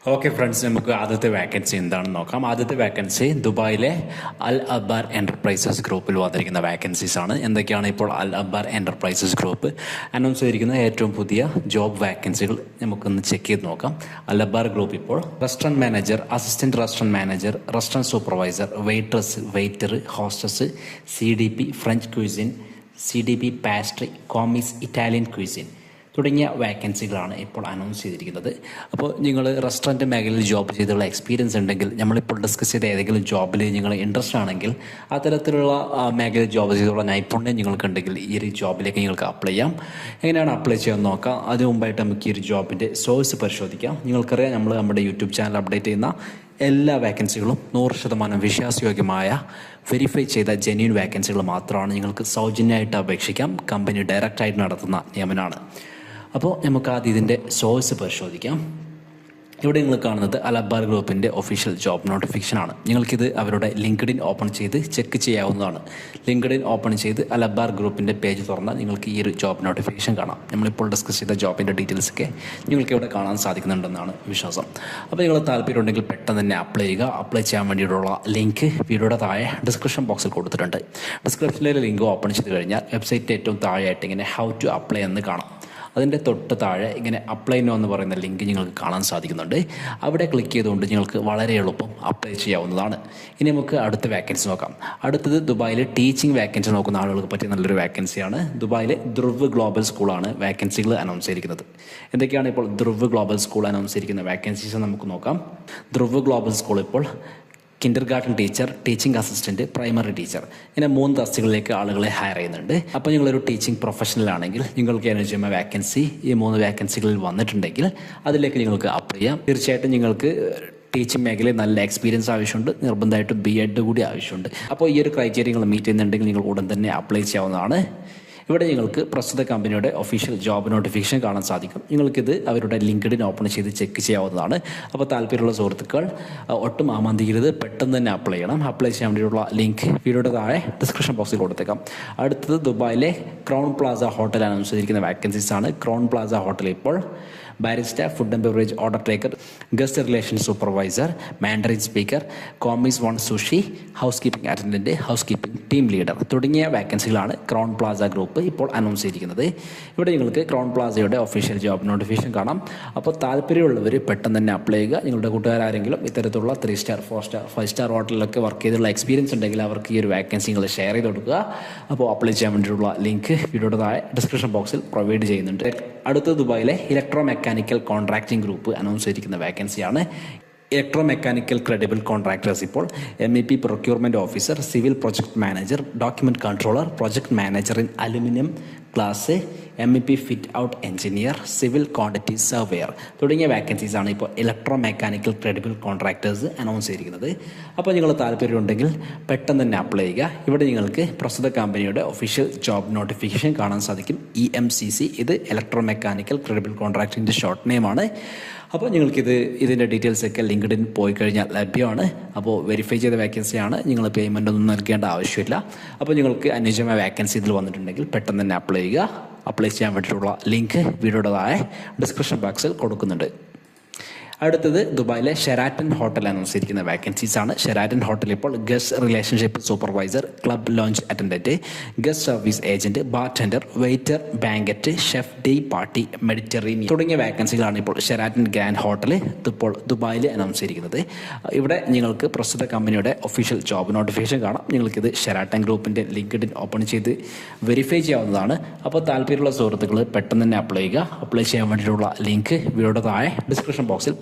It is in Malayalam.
ഓക്കെ ഫ്രണ്ട്സ് നമുക്ക് ആദ്യത്തെ വാക്കൻസി എന്താണെന്ന് നോക്കാം. ആദ്യത്തെ വാക്കൻസി ദുബായിലെ അൽ അബ്ബാർ എന്റർപ്രൈസസ് ഗ്രൂപ്പിൽ വന്നിരിക്കുന്ന വാക്കൻസീസ് ആണ്. എന്തൊക്കെയാണ് ഇപ്പോൾ Al Abbar enterprises group announce ചെയ്തിരിക്കുന്ന ഏറ്റവും പുതിയ ജോബ് വാക്കൻസികൾ നമുക്കൊന്ന് ചെക്ക് ചെയ്ത് നോക്കാം. അൽ അബ്ബാർ ഗ്രൂപ്പ് ഇപ്പോൾ restaurant manager assistant restaurant manager restaurant supervisor waiters waiter hostess C D P French cuisine C D P pastry commis Italian cuisine തുടങ്ങിയ വാക്കൻസികളാണ് ഇപ്പോൾ അനൗൺസ് ചെയ്തിരിക്കുന്നത്. അപ്പോൾ നിങ്ങൾ റെസ്റ്റോറന്റ് മേഖലയിൽ ജോബ് ചെയ്തുള്ള എക്സ്പീരിയൻസ് ഉണ്ടെങ്കിൽ നമ്മളിപ്പോൾ ഡിസ്കസ് ചെയ്ത ഏതെങ്കിലും ജോബിൽ നിങ്ങൾ ഇൻട്രസ്റ്റ് ആണെങ്കിൽ അത്തരത്തിലുള്ള മേഖലയിൽ ജോബ് ചെയ്തുള്ള നൈപുണ്യം നിങ്ങൾക്കുണ്ടെങ്കിൽ ഈ ഒരു ജോബിലേക്ക് നിങ്ങൾക്ക് അപ്ലൈ ചെയ്യാം. എങ്ങനെയാണ് അപ്ലൈ ചെയ്യാൻ നോക്കാം. അതിന് മുമ്പായിട്ട് നമുക്ക് ഈ ഒരു ജോബിന്റെ സോഴ്സ് പരിശോധിക്കാം. നിങ്ങൾക്കറിയാം നമ്മൾ നമ്മുടെ യൂട്യൂബ് ചാനൽ അപ്ഡേറ്റ് ചെയ്യുന്ന എല്ലാ വാക്കൻസികളും നൂറ് ശതമാനം വിശ്വാസയോഗ്യമായ വെരിഫൈ ചെയ്ത ജെന്യൂൻ വാക്കൻസികൾ മാത്രമാണ് നിങ്ങൾക്ക് സൗജന്യമായിട്ട് അപേക്ഷിക്കാം. കമ്പനി ഡയറക്റ്റായിട്ട് നടത്തുന്ന നിയമനമാണ് അപ്പോൾ നമുക്ക് ആദ്യം ഇതിന്റെ സോഴ്സ് പരിശോധിക്കാം. ഇവിടെ നിങ്ങൾ കാണുന്നത് അലബാർ ഗ്രൂപ്പിന്റെ ഒഫീഷ്യൽ ജോബ് നോട്ടിഫിക്കേഷനാണ് നിങ്ങൾക്കിത് അവരുടെ ലിങ്ക്ഡിൻ ഓപ്പൺ ചെയ്ത് ചെക്ക് ചെയ്യാവുന്നതാണ്. ലിങ്ക്ഡിൻ ഓപ്പൺ ചെയ്ത് അലബാർ ഗ്രൂപ്പിന്റെ പേജ് തുറന്നാൽ നിങ്ങൾക്ക് ഈ ഒരു ജോബ് നോട്ടിഫിക്കേഷൻ കാണാം. നമ്മളിപ്പോൾ ഡിസ്കസ് ചെയ്ത ജോബിന്റെ ഡീറ്റെയിൽസൊക്കെ നിങ്ങൾക്ക് ഇവിടെ കാണാൻ സാധിക്കുന്നുണ്ടെന്നാണ് വിശ്വാസം. അപ്പോൾ നിങ്ങൾ താല്പര്യമുണ്ടെങ്കിൽ പെട്ടെന്ന് തന്നെ അപ്ലൈ ചെയ്യുക. അപ്ലൈ ചെയ്യാൻ വേണ്ടിയിട്ടുള്ള ലിങ്ക് വീഡിയോയുടെ താഴെ ഡിസ്ക്രിപ്ഷൻ ബോക്സിൽ കൊടുത്തിട്ടുണ്ട്. ഡിസ്ക്രിപ്ഷനിലെ ലിങ്ക് ഓപ്പൺ ചെയ്ത് കഴിഞ്ഞാൽ വെബ്സൈറ്റ് ഏറ്റവും താഴെയായിട്ട് ഇങ്ങനെ ഹൗ ടു അപ്ലൈ എന്ന് കാണാം. അതിന്റെ തൊട്ട് താഴെ ഇങ്ങനെ അപ്ലൈ നോ എന്ന് പറയുന്ന ലിങ്ക് നിങ്ങൾക്ക് കാണാൻ സാധിക്കുന്നുണ്ട്. അവിടെ ക്ലിക്ക് ചെയ്തുകൊണ്ട് നിങ്ങൾക്ക് വളരെ എളുപ്പം അപ്ലൈ ചെയ്യാവുന്നതാണ്. ഇനി നമുക്ക് അടുത്ത വാക്കൻസി നോക്കാം. അടുത്തത് ദുബായിൽ ടീച്ചിങ് വാക്കൻസി നോക്കുന്ന ആളുകൾക്ക് പറ്റിയ നല്ലൊരു വാക്കൻസിയാണ് ദുബായിലെ ധ്രുവ് ഗ്ലോബൽ സ്കൂളാണ് വാക്കൻസികൾ അനൗൺസ് ചെയ്തിരിക്കുന്നത്. എന്തൊക്കെയാണ് ഇപ്പോൾ ധ്രുവ് ഗ്ലോബൽ സ്കൂൾ അനൗൺസ് ചെയ്തിരിക്കുന്ന വാക്കൻസീസ് നമുക്ക് നോക്കാം. ധ്രുവ് ഗ്ലോബൽ സ്കൂൾ ഇപ്പോൾ kindergarten teacher teaching assistant primary teacher ഇങ്ങനെ മൂന്ന് തസ്തികളിലേക്ക് ആളുകളെ ഹയർ ചെയ്യുന്നുണ്ട്. അപ്പോൾ നിങ്ങളൊരു ടീച്ചിങ് പ്രൊഫഷണൽ ആണെങ്കിൽ നിങ്ങൾക്ക് അനുജമ വാക്കൻസി ഈ മൂന്ന് വാക്കൻസികളിൽ വന്നിട്ടുണ്ടെങ്കിൽ അതിലേക്ക് നിങ്ങൾക്ക് അപ്ലൈ ചെയ്യാം. തീർച്ചയായിട്ടും നിങ്ങൾക്ക് ടീച്ചിങ് മേഖലയിൽ നല്ല എക്സ്പീരിയൻസ് ആവശ്യമുണ്ട്. നിർബന്ധമായിട്ട് ബി എഡ് കൂടി ആവശ്യമുണ്ട്. അപ്പോൾ ഈ ഒരു ക്രൈറ്റീരിയ നിങ്ങൾ മീറ്റ് ചെയ്യുന്നുണ്ടെങ്കിൽ നിങ്ങൾ ഉടൻ തന്നെ അപ്ലൈ ചെയ്യാവുന്നതാണ്. ഇവിടെ നിങ്ങൾക്ക് പ്രസ്തുത കമ്പനിയുടെ ഒഫീഷ്യൽ ജോബ് നോട്ടിഫിക്കേഷൻ കാണാൻ സാധിക്കും. നിങ്ങൾക്കിത് അവരുടെ ലിങ്ക്ഡിൻ ഓപ്പൺ ചെയ്ത് ചെക്ക് ചെയ്യാവുന്നതാണ്. അപ്പോൾ താല്പര്യമുള്ള സുഹൃത്തുക്കൾ ഒട്ടും ആമന്തിക്കരുത്. പെട്ടെന്ന് തന്നെ അപ്ലൈ ചെയ്യണം. അപ്ലൈ ചെയ്യാൻ വേണ്ടിയിട്ടുള്ള ലിങ്ക് വീഡിയോയുടെ താഴെ ഡിസ്ക്രിപ്ഷൻ ബോക്സിൽ കൊടുത്തേക്കാം. അടുത്തത് ദുബായിലെ ക്രൗൺ പ്ലാസ ഹോട്ടൽ അനൗൺസ് ചെയ്തിരിക്കുന്ന വാക്കൻസീസ് ആണ്. ക്രൗൺ പ്ലാസ ഹോട്ടൽ ഇപ്പോൾ barista food and beverage order taker guest relation supervisor Mandarin speaker commis one sushi housekeeping attendant housekeeping team leader തുടങ്ങിയ വാക്കൻസികളാണ് ക്രൗൺ പ്ലാസ ഗ്രൂപ്പ് ഇപ്പോൾ അനൗൺസ് ചെയ്തിരിക്കുന്നത്. ഇവിടെ നിങ്ങൾക്ക് ക്രൗൺ പ്ലാസയുടെ ഒഫീഷ്യൽ ജോബ് നോട്ടിഫിക്കേഷൻ കാണാം. അപ്പോൾ താല്പര്യമുള്ളവർ പെട്ടെന്ന് തന്നെ അപ്ലൈ ചെയ്യുക. നിങ്ങളുടെ കൂട്ടുകാരാരെങ്കിലും ഇത്തരത്തിലുള്ള three star four star five star ഹോട്ടലിലൊക്കെ work ചെയ്തുള്ള എക്സ്പീരിയൻസ് ഉണ്ടെങ്കിൽ അവർക്ക് ഈ ഒരു വാക്കൻസി നിങ്ങൾ ഷെയർ ചെയ്ത് കൊടുക്കുക. അപ്പോൾ അപ്ലൈ ചെയ്യാൻ വേണ്ടിയിട്ടുള്ള ലിങ്ക് വീഡിയോയുടെ താഴെ ഡിസ്ക്രിപ്ഷൻ ബോക്സിൽ പ്രൊവൈഡ് ചെയ്യുന്നുണ്ട്. അടുത്ത ദുബായിലെ electro mechanical contracting group announce ചെയ്തിരിക്കുന്ന വേക്കൻസിയാണ് ഇലക്ട്രോ മെക്കാനിക്കൽ ക്രെഡിബിൾ കോൺട്രാക്ടേഴ്സ് ഇപ്പോൾ M E P procurement officer civil project manager document controller project manager in aluminium glass M E P fit out engineer civil quantity surveyor തുടങ്ങിയ വാക്കൻസീസ് ആണ് ഇപ്പോൾ electro mechanical credible contractors announce ചെയ്തിരിക്കുന്നത്. അപ്പോൾ നിങ്ങൾ താല്പര്യമുണ്ടെങ്കിൽ പെട്ടെന്ന് തന്നെ അപ്ലൈ ചെയ്യുക. ഇവിടെ നിങ്ങൾക്ക് പ്രസ്തുത കമ്പനിയുടെ ഒഫീഷ്യൽ ജോബ് നോട്ടിഫിക്കേഷൻ കാണാൻ സാധിക്കും. ഇ എം സി സി ഇത് ഇലക്ട്രോ മെക്കാനിക്കൽ ക്രെഡിബിൾ കോൺട്രാക്ടിന്റെ ഷോർട്ട് നെയിമാണ് അപ്പോൾ നിങ്ങൾക്കിത് ഇതിന്റെ ഡീറ്റെയിൽസ് ഒക്കെ ലിങ്ക്ഡിൻ പോയി കഴിഞ്ഞാൽ ലഭ്യമാണ്. അപ്പോൾ വെരിഫൈ ചെയ്ത വേക്കൻസിയാണ് നിങ്ങൾ പേയ്മെന്റ് ഒന്നും നൽകേണ്ട ആവശ്യമില്ല. അപ്പോൾ നിങ്ങൾക്ക് അനുയോജ്യമായ വേക്കൻസി ഇതിൽ വന്നിട്ടുണ്ടെങ്കിൽ പെട്ടെന്ന് തന്നെ അപ്ലൈ ചെയ്യുക. അപ്ലൈ ചെയ്യാൻ വേണ്ടിയിട്ടുള്ള ലിങ്ക് വീഡിയോയുടെ താഴെ ഡിസ്ക്രിപ്ഷൻ ബോക്സിൽ കൊടുക്കുന്നുണ്ട്. അടുത്തത് ദുബായിലെ ഷെറാറ്റൻ ഹോട്ടൽ അനൗൺസ് ചെയ്തിരിക്കുന്ന വാക്കൻസീസ് ആണ്. ഷെറാറ്റൻ ഹോട്ടൽ ഇപ്പോൾ guest relationship supervisor club lounge attendant guest service agent bartender waiter banquet chef de partie Mediterranean തുടങ്ങിയ വാക്കൻസികളാണ് ഇപ്പോൾ ഷെറാറ്റൻ ഗ്രാൻഡ് ഹോട്ടൽ ഇപ്പോൾ ദുബായിൽ അനൗൺസ് ചെയ്തിരിക്കുന്നത് ഇവിടെ നിങ്ങൾക്ക് പ്രസ്തുത കമ്പനിയുടെ ഒഫീഷ്യൽ ജോബ് നോട്ടിഫിക്കേഷൻ കാണാം. നിങ്ങൾക്കിത് ഷെറാറ്റൻ ഗ്രൂപ്പിന്റെ ലിങ്ക്ഡിൻ ഓപ്പൺ ചെയ്ത് വെരിഫൈ ചെയ്യാവുന്നതാണ്. അപ്പോൾ താല്പര്യമുള്ള സുഹൃത്തുക്കൾ പെട്ടെന്ന് തന്നെ അപ്ലൈ ചെയ്യുക. അപ്ലൈ ചെയ്യാൻ വേണ്ടിയിട്ടുള്ള ലിങ്ക് വീഡിയോയുടെ താഴെ ഡിസ്ക്രിപ്ഷൻ ബോക്സിൽ